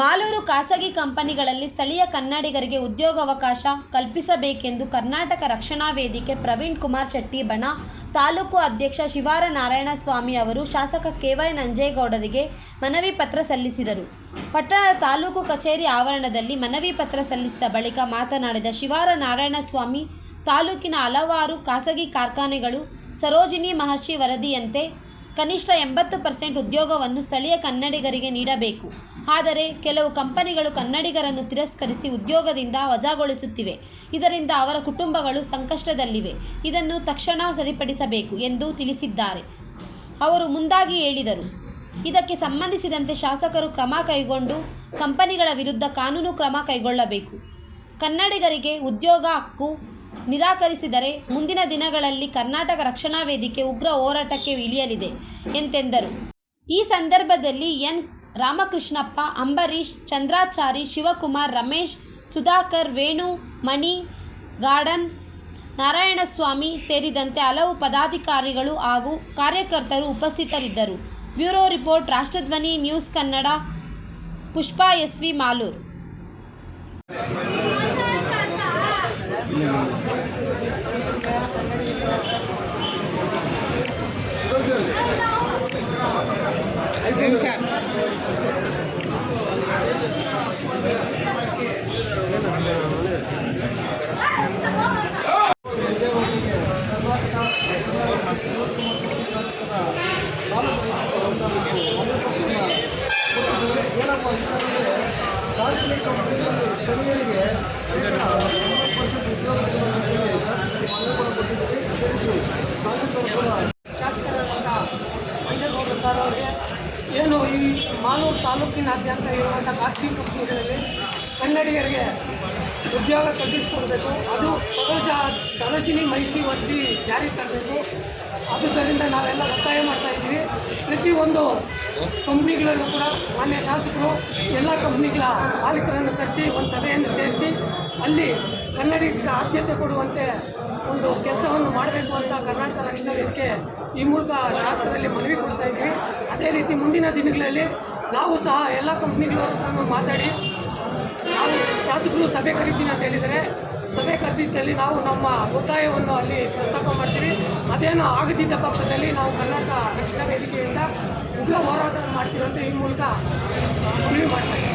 ಮಾಲೂರು ಖಾಸಗಿ ಕಂಪನಿಗಳಲ್ಲಿ ಸ್ಥಳೀಯ ಕನ್ನಡಿಗರಿಗೆ ಉದ್ಯೋಗಾವಕಾಶ ಕಲ್ಪಿಸಬೇಕೆಂದು ಕರ್ನಾಟಕ ರಕ್ಷಣಾ ವೇದಿಕೆ ಪ್ರವೀಣ್ ಕುಮಾರ್ ಶೆಟ್ಟಿ ಬಣ ತಾಲೂಕು ಅಧ್ಯಕ್ಷ ಶಿವಾರ ನಾರಾಯಣಸ್ವಾಮಿ ಅವರು ಶಾಸಕ ಕೆವೈ ನಂಜೇಗೌಡರಿಗೆ ಮನವಿ ಪತ್ರ ಸಲ್ಲಿಸಿದರು. ಪಟ್ಟಣದ ತಾಲೂಕು ಕಚೇರಿ ಆವರಣದಲ್ಲಿ ಮನವಿ ಪತ್ರ ಸಲ್ಲಿಸಿದ ಬಳಿಕ ಮಾತನಾಡಿದ ಶಿವಾರ ನಾರಾಯಣಸ್ವಾಮಿ ತಾಲೂಕಿನ ಹಲವಾರು ಖಾಸಗಿ ಕಾರ್ಖಾನೆಗಳು, ಸರೋಜಿನಿ ಮಹರ್ಷಿ ವರದಿಯಂತೆ ಕನಿಷ್ಠ ಎಂಬತ್ತು ಪರ್ಸೆಂಟ್ ಉದ್ಯೋಗವನ್ನು ಸ್ಥಳೀಯ ಕನ್ನಡಿಗರಿಗೆ ನೀಡಬೇಕು. ಆದರೆ, ಕೆಲವು ಕಂಪನಿಗಳು ಕನ್ನಡಿಗರನ್ನು ತಿರಸ್ಕರಿಸಿ ಉದ್ಯೋಗದಿಂದ ವಜಾಗೊಳಿಸುತ್ತಿವೆ. ಇದರಿಂದ ಅವರ ಕುಟುಂಬಗಳು ಸಂಕಷ್ಟದಲ್ಲಿವೆ. ಇದನ್ನು ತಕ್ಷಣ ಸರಿಪಡಿಸಬೇಕು ಎಂದು ತಿಳಿಸಿದ್ದಾರೆ. ಅವರು ಮುಂದಾಗಿ ಹೇಳಿದರು. ಇದಕ್ಕೆ ಸಂಬಂಧಿಸಿದಂತೆ ಶಾಸಕರು ಕ್ರಮ ಕೈಗೊಂಡು ಕಂಪನಿಗಳ ವಿರುದ್ಧ ಕಾನೂನು ಕ್ರಮ ಕೈಗೊಳ್ಳಬೇಕು. ಕನ್ನಡಿಗರಿಗೆ ಉದ್ಯೋಗ ಹಕ್ಕು ನಿರಾಕರಿಸಿದರೆ ಮುಂದಿನ ದಿನಗಳಲ್ಲಿ ಕರ್ನಾಟಕ ರಕ್ಷಣಾ ವೇದಿಕೆ ಉಗ್ರ ಹೋರಾಟಕ್ಕೆ ಇಳಿಯಲಿದೆ ಎಂತೆಂದರು. ಈ ಸಂದರ್ಭದಲ್ಲಿ ಎನ್. ರಾಮಕೃಷ್ಣಪ್ಪ ಅಂಬರೀಶ್ ಚಂದ್ರಾಚಾರಿ, ಶಿವಕುಮಾರ್, ರಮೇಶ್, ಸುಧಾಕರ್, ವೇಣು, ಮಣಿ, ಗಾರ್ಡನ್, ನಾರಾಯಣಸ್ವಾಮಿ ಸೇರಿದಂತೆ ಹಲವು ಪದಾಧಿಕಾರಿಗಳು ಹಾಗೂ ಕಾರ್ಯಕರ್ತರು ಉಪಸ್ಥಿತರಿದ್ದರು. Bureau report, Rashtradhwani, news Kannada, Pushpa S V Malur. ಖಾಸಗಿ ಕಂಪನಿಗಳಲ್ಲಿ ಸ್ಥಳೀಯರಿಗೆ ತೊಂಬತ್ತು ಪರ್ಸೆಂಟ್ ಉದ್ಯೋಗ ಸರ್ ಅವರಿಗೆ ಏನು ಈ ಮಾಲೂರು ತಾಲೂಕಿನಾದ್ಯಂತ ಇರುವಂಥ ಖಾಸಗಿ ಕಂಪ್ನಿಗಳಲ್ಲಿ ಕನ್ನಡಿಗರಿಗೆ ಉದ್ಯೋಗ ಕಲ್ಪಿಸಿಕೊಡ್ಬೇಕು. ಅದು ಸರೋಜ, ಸರೋಜಿನಿ ಮಹಿಷಿ ವರದಿ ಜಾರಿಗೆ ತರಬೇಕು. ಆದುದರಿಂದ ನಾವೆಲ್ಲ ಒತ್ತಾಯ ಮಾಡ್ತಾ ಇದ್ದೀವಿ. ಪ್ರತಿಯೊಂದು ಕಂಪ್ನಿಗಳಲ್ಲೂ ಕೂಡ ಮಾನ್ಯ ಶಾಸಕರು, ಎಲ್ಲ ಕಂಪ್ನಿಗಳ ಮಾಲೀಕರನ್ನು ಕರೆಸಿ, ಒಂದು ಸಭೆಯನ್ನು ಸೇರಿಸಿ, ಅಲ್ಲಿ ಕನ್ನಡಿಗರಿಗೆ ಆದ್ಯತೆ ಕೊಡುವಂತೆ ಒಂದು ಕೆಲಸವನ್ನು ಮಾಡಬೇಕು ಅಂತ ಕರ್ನಾಟಕ ರಕ್ಷಣಾ ವೇದಿಕೆ ಈ ಮೂಲಕ ಶಾಸಕರಲ್ಲಿ ಮನವಿ ಕೊಡ್ತಾ ಇದ್ದೀವಿ. ಅದೇ ರೀತಿ ಮುಂದಿನ ದಿನಗಳಲ್ಲಿ ನಾವು ಸಹ ಎಲ್ಲ ಕಂಪ್ನಿಗಳು ಮಾತಾಡಿ, ನಾವು ಶಾಸಕರು ಸಭೆ ಕರೀತೀನಿ ಅಂತ ಹೇಳಿದರೆ, ಸಭೆ ಕರೆದಿದ್ದಲ್ಲಿ ನಾವು ನಮ್ಮ ಒತ್ತಾಯವನ್ನು ಅಲ್ಲಿ ಪ್ರಸ್ತಾಪ ಮಾಡ್ತೀವಿ. ಅದೇನೋ ಆಗದಿದ್ದ ಪಕ್ಷದಲ್ಲಿ ನಾವು ಕರ್ನಾಟಕ ರಕ್ಷಣಾ ವೇದಿಕೆಯಿಂದ ಉಗ್ರ ಹೋರಾಟ ಮಾಡ್ತೀವಿ ಈ ಮೂಲಕ ಮಾಡ್ತಾ